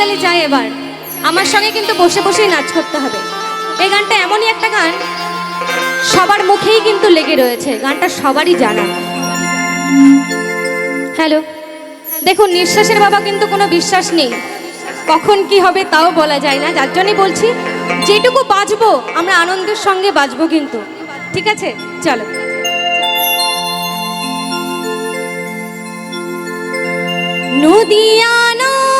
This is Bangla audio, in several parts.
হাততালি চাই এবার। আমার সঙ্গে কিন্তু বসে বসেই নাচ করতে হবে। এই গানটা এমনই একটা গান, সবার মুখেই কিন্তু লেগে রয়েছে। গানটা সবারই জানা। হ্যালো, দেখুন, নিঃশ্বাসের বাবা কিন্তু কোনো বিশ্বাস নেই। কখন কি হবে তাও বলা যায় না। যার জন্যই বলছি, যেটুকু বাজবো, আমরা আনন্দের সঙ্গে বাজবো কিন্তু। ঠিক আছে? চলো। নদিয়া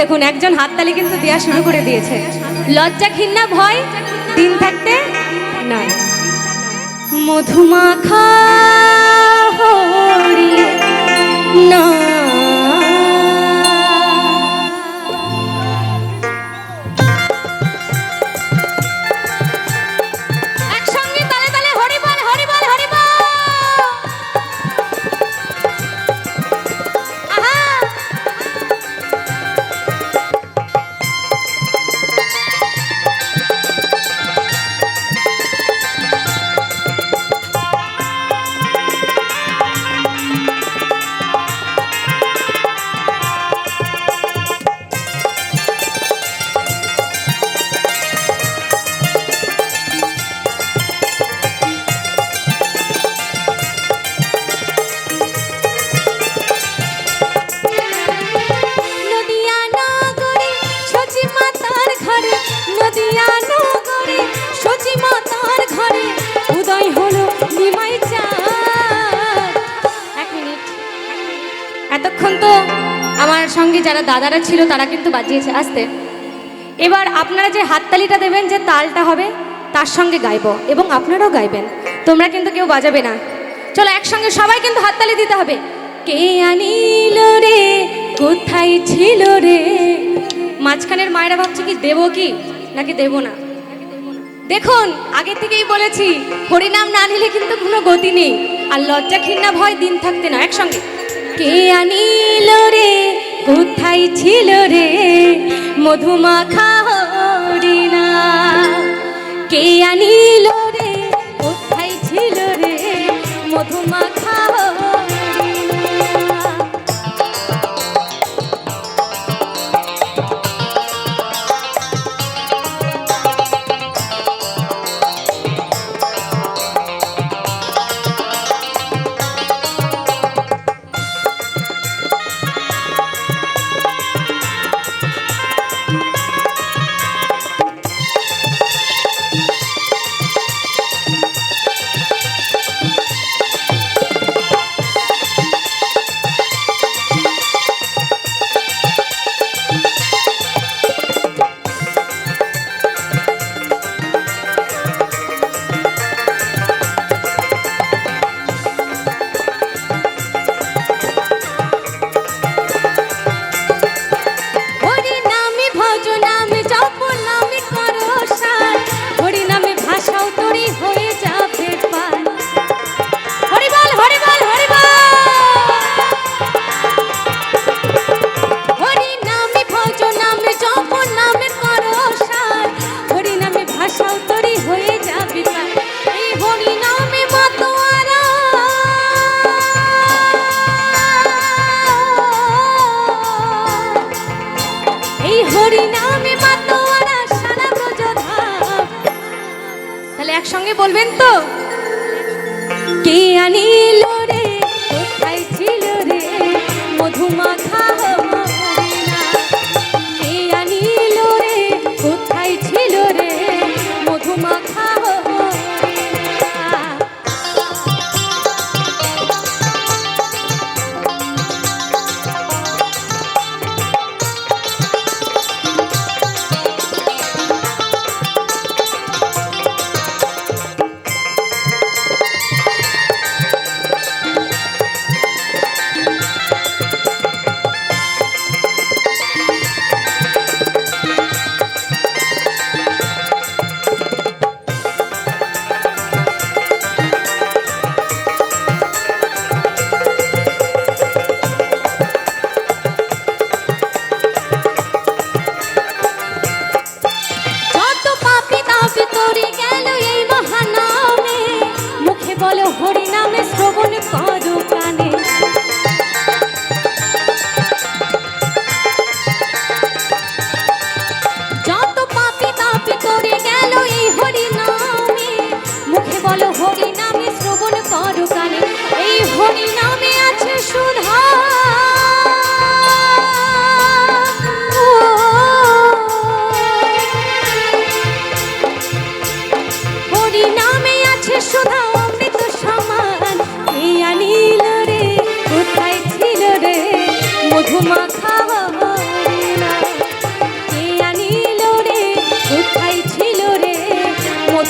দেখুন, একজন হাততালি কিন্তু দেওয়া শুরু করে দিয়েছে। লজ্জা খিন্না ভয়, দিন থাকতে নয়। মধুমাখা যারা দাদারা ছিল তারা কিন্তু বাজিয়েছে আসতে। এবার আপনারা যে হাততালিটা দেবেন যে তালটা হবে, তার সঙ্গে গাইবো এবং আপনারাও গাইবেন। তোমরা কিন্তু কেউ বাজাবে না। চলো একসঙ্গে সবাই কিন্তু হাততালি দিতে হবে। কে আনিল রে, কোথায় ছিল রে? মাঝখানের মায়েরা ভাবছে কি, দেবো কি, নাকি দেবো না? দেখুন, আগে থেকেই বলেছি, হরিনাম না নিলে কিন্তু কোনো গতি নেই। আর লজ্জা ঘৃণা ভয় দিন থাকতে না। একসঙ্গে। কে আনিল রে কোথায় ছিল রে মধুমাখা হরিণা কে আনিল বলবেন তো?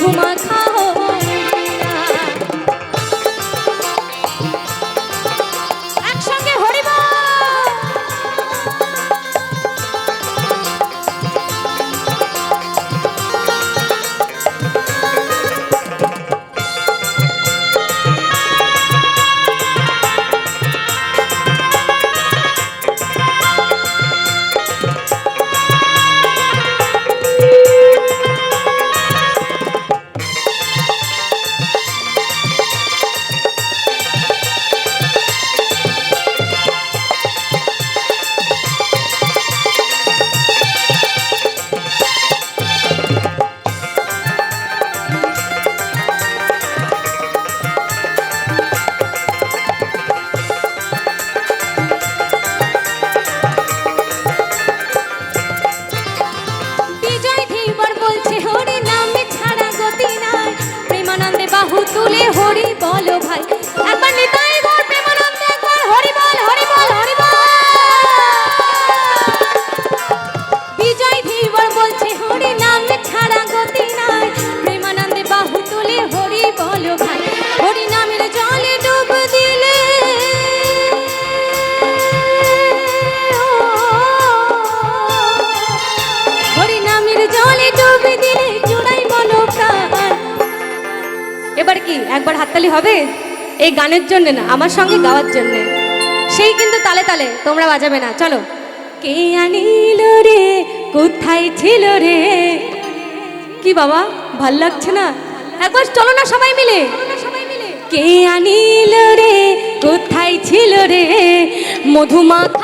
মধুমাখা একবার হাততালি হবে? এই গানের জন্য না, আমার সঙ্গে গাওয়ার জন্য। সেই কিন্তু তালে তালে, তোমরা বাজাবে না, চলো। কে আনিল রে, কোথায় ছিল রে? কি বাবা, ভালো লাগছে না? একবার চলো না সবাই মিলে। কে আনিল রে, কোথায় ছিল রে? মধুমাখা